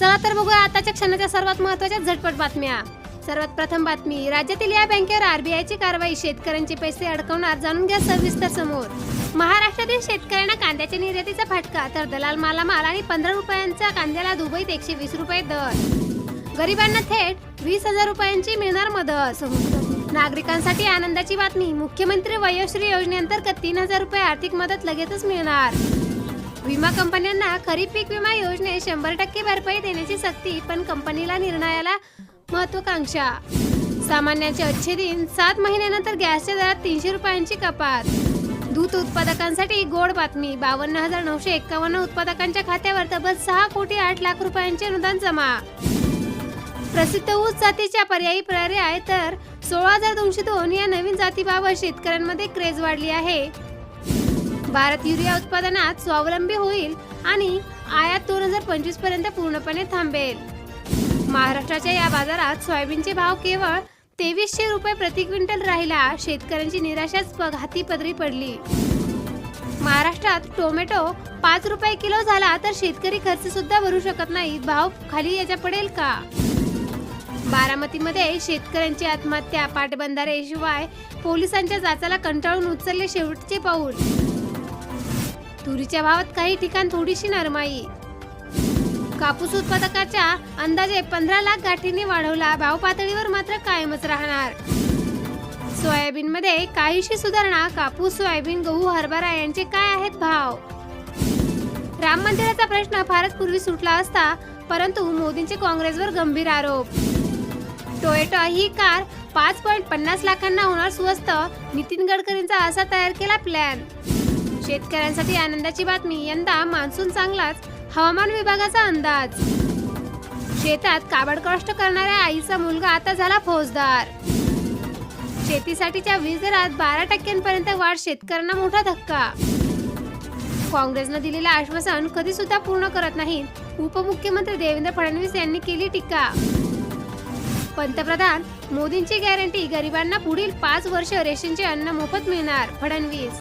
चला तर बघूया आताच्या क्षणाच्या सर्वात महत्त्वाच्या झटपट बातम्या. सर्वात प्रथम बातमी राज्यातील या बँकेवर आरबीआयची कारवाई शेतकऱ्यांचे पैसे अडकवणार जाणून घ्या सविस्तर समोर. महाराष्ट्रातील शेतकऱ्यांना कांद्याच्या निर्यातीचा फटका तर दलाल मालामाल आणि पंधरा रुपयांच्या कांद्याला दुबईत एकशे वीस रुपये दर. गरिबांना थेट वीस हजार रुपयांची मिळणार मदत नागरिकांसाठी आनंदाची बातमी मुख्यमंत्री वयोश्री योजनेअंतर्गत तीन हजार रुपये आर्थिक मदत लगेचच मिळणार. विमा कंपन्यांना खरीप पीक विमा योजनेत शंभर टक्के भरपाई देण्याची सक्ती पण कंपनीला निर्णयाला महत्वाकांक्षा. सामान्याचे अच्छे दिन सात महिन्यानंतर गॅसच्या दरात तीनशे रुपयांची कपात. दूध उत्पादकांसाठी गोड बातमी बावन्न हजार नऊशे एक्कावन्न उत्पादकांच्या खात्यावर तब्बल सहा कोटी आठ लाख रुपयांचे अनुदान जमा. प्रसिद्ध ऊस जातीच्या पर्यायी पर्याय तर सोळा हजार दोनशे दोन या नवीन जातीबाबत शेतकऱ्यांमध्ये क्रेज वाढली आहे. भारत युरिया उत्पादनात स्वावलंबी होईल आणि आयात दोन हजार पंचवीसपर्यंत पूर्णपणे थांबेल. महाराष्ट्राच्या या बाजारात सोयाबीनचे भाव केवळ तेवीसशे रुपये प्रति क्विंटल राहिला शेतकऱ्यांची निराशाच प- हाती पदरी पडली. महाराष्ट्रात टोमॅटो पाच रुपये किलो झाला तर शेतकरी खर्च सुद्धा भरू शकत नाही भाव खाली याच्या पडेल का? बारामतीमध्ये शेतकऱ्यांची आत्महत्या पाटबंधारे शिवाय पोलिसांच्या जाचाला कंटाळून उचलले शेवटचे पाऊल. तुरीच्या भावात काही ठिकाण थोडीशी नरमाई. कापूस उत्पादकाच्या अंदाजे पंधरा लाख गाठींनी वाढवला भाव पातळीवर मात्र कायमच राहणार. सोयाबीन मध्ये काहीशी सुधारणा कापूस सोयाबीन गहू हरभरा यांचे काय आहेत भाव? राम मंदिराचा प्रश्न फारच पूर्वी सुटला असता परंतु मोदींचे काँग्रेसवर गंभीर आरोप. टोयोटा ही कार पाच पॉईंट पन्नास लाखांना होणार स्वस्त नितीन गडकरींचा असा तयार केला प्लॅन शेतकऱ्यांसाठी आनंदाची बातमी. यंदा मान्सून चांगलाच. हवामान विभागाचा अंदाज. शेतात काबड कष्ट करणाऱ्या आईचा मुलगा आता झाला फौजदार. शेतीसाठीच्या वीज दरात बारा टक्क्यांपर्यंत वाढ शेतकऱ्यांना मोठा धक्का. काँग्रेसनं दिलेलं आश्वासन कधी सुद्धा पूर्ण करत नाहीत. उपमुख्यमंत्री देवेंद्र फडणवीस यांनी केली टीका. पंतप्रधान मोदींची गॅरंटी गरिबांना पुढील पाच वर्ष रेशनचे अन्न मोफत मिळणार. फडणवीस